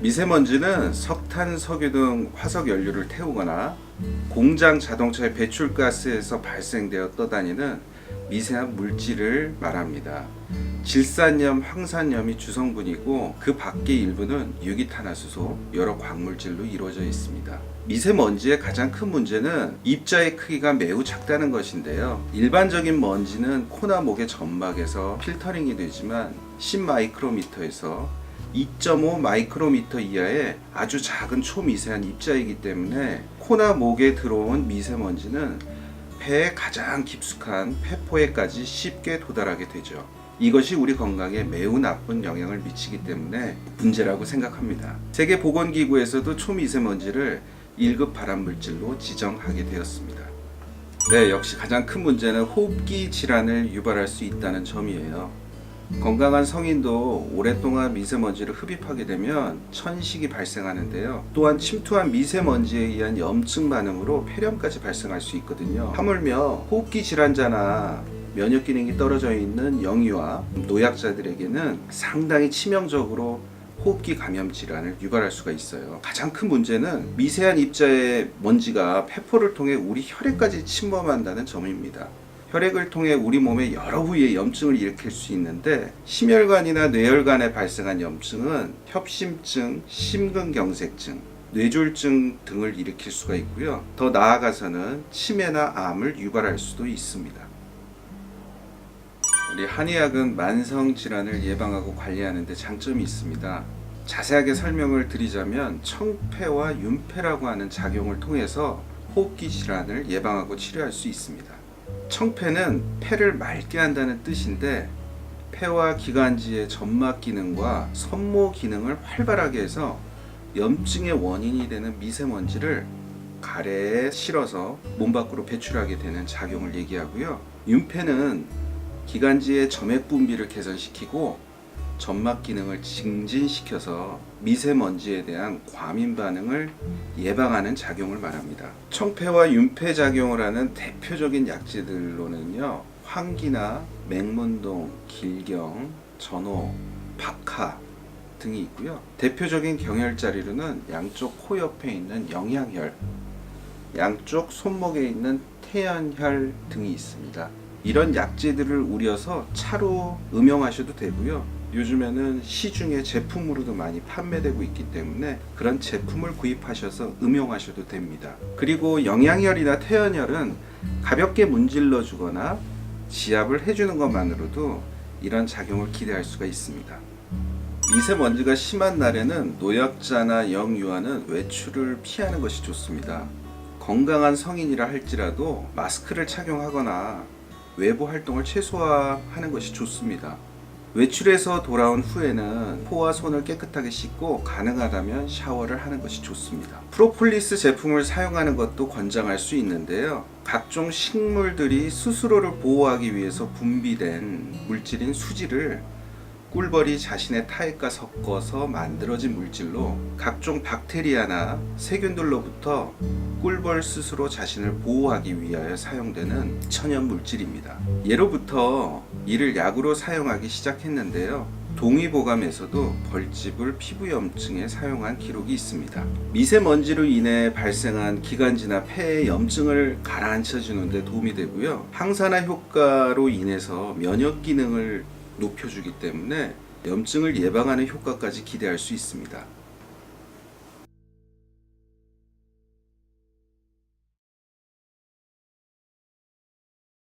미세먼지는 석탄, 석유 등 화석 연료를 태우거나 공장 자동차의 배출가스에서 발생되어 떠다니는 미세한 물질을 말합니다. 질산염, 황산염이 주성분이고 그 밖의 일부는 유기탄화수소, 여러 광물질로 이루어져 있습니다. 미세먼지의 가장 큰 문제는 입자의 크기가 매우 작다는 것인데요. 일반적인 먼지는 코나 목의 점막에서 필터링이 되지만 10마이크로미터에서 2.5 마이크로미터 이하의 아주 작은 초미세한 입자이기 때문에 코나 목에 들어온 미세먼지는 폐의 가장 깊숙한 폐포에까지 쉽게 도달하게 되죠. 이것이 우리 건강에 매우 나쁜 영향을 미치기 때문에 문제라고 생각합니다. 세계보건기구에서도 초미세먼지를 1급 발암물질로 지정하게 되었습니다. 네, 역시 가장 큰 문제는 호흡기 질환을 유발할 수 있다는 점이에요. 건강한 성인도 오랫동안 미세먼지를 흡입하게 되면 천식이 발생하는데요. 또한 침투한 미세먼지에 의한 염증 반응으로 폐렴까지 발생할 수 있거든요. 하물며 호흡기 질환자나 면역 기능이 떨어져 있는 영유아, 노약자들에게는 상당히 치명적으로 호흡기 감염 질환을 유발할 수가 있어요. 가장 큰 문제는 미세한 입자의 먼지가 폐포를 통해 우리 혈액까지 침범한다는 점입니다. 혈액을 통해 우리 몸의 여러 부위에 염증을 일으킬 수 있는데 심혈관이나 뇌혈관에 발생한 염증은 협심증, 심근경색증, 뇌졸중 등을 일으킬 수가 있고요. 더 나아가서는 치매나 암을 유발할 수도 있습니다. 우리 한의학은 만성 질환을 예방하고 관리하는 데 장점이 있습니다. 자세하게 설명을 드리자면 청폐와 윤폐라고 하는 작용을 통해서 호흡기 질환을 예방하고 치료할 수 있습니다. 청폐는 폐를 맑게 한다는 뜻인데 폐와 기관지의 점막 기능과 섬모 기능을 활발하게 해서 염증의 원인이 되는 미세먼지를 가래에 실어서 몸 밖으로 배출하게 되는 작용을 얘기하고요. 윤폐는 기관지의 점액 분비를 개선시키고 점막 기능을 증진시켜서 미세먼지에 대한 과민 반응을 예방하는 작용을 말합니다. 청폐와 윤폐 작용을 하는 대표적인 약재들로는요. 황기나 맹문동, 길경, 전호, 박하 등이 있고요. 대표적인 경혈자리로는 양쪽 코 옆에 있는 영양혈, 양쪽 손목에 있는 태연혈 등이 있습니다. 이런 약재들을 우려서 차로 음용하셔도 되고요. 요즘에는 시중에 제품으로도 많이 판매되고 있기 때문에 그런 제품을 구입하셔서 음용하셔도 됩니다. 그리고 영양혈이나 태연혈은 가볍게 문질러 주거나 지압을 해주는 것만으로도 이런 작용을 기대할 수가 있습니다. 미세먼지가 심한 날에는 노약자나 영유아는 외출을 피하는 것이 좋습니다. 건강한 성인이라 할지라도 마스크를 착용하거나 외부 활동을 최소화하는 것이 좋습니다. 외출해서 돌아온 후에는 코와 손을 깨끗하게 씻고 가능하다면 샤워를 하는 것이 좋습니다. 프로폴리스 제품을 사용하는 것도 권장할 수 있는데요. 각종 식물들이 스스로를 보호하기 위해서 분비된 물질인 수지를 꿀벌이 자신의 타액과 섞어서 만들어진 물질로 각종 박테리아나 세균들로부터 꿀벌 스스로 자신을 보호하기 위하여 사용되는 천연 물질입니다. 예로부터 이를 약으로 사용하기 시작했는데요. 동의보감에서도 벌집을 피부염증에 사용한 기록이 있습니다. 미세먼지로 인해 발생한 기관지나 폐의 염증을 가라앉혀 주는데 도움이 되고요. 항산화 효과로 인해서 면역 기능을 높여주기 때문에 염증을 예방하는 효과까지 기대할 수 있습니다.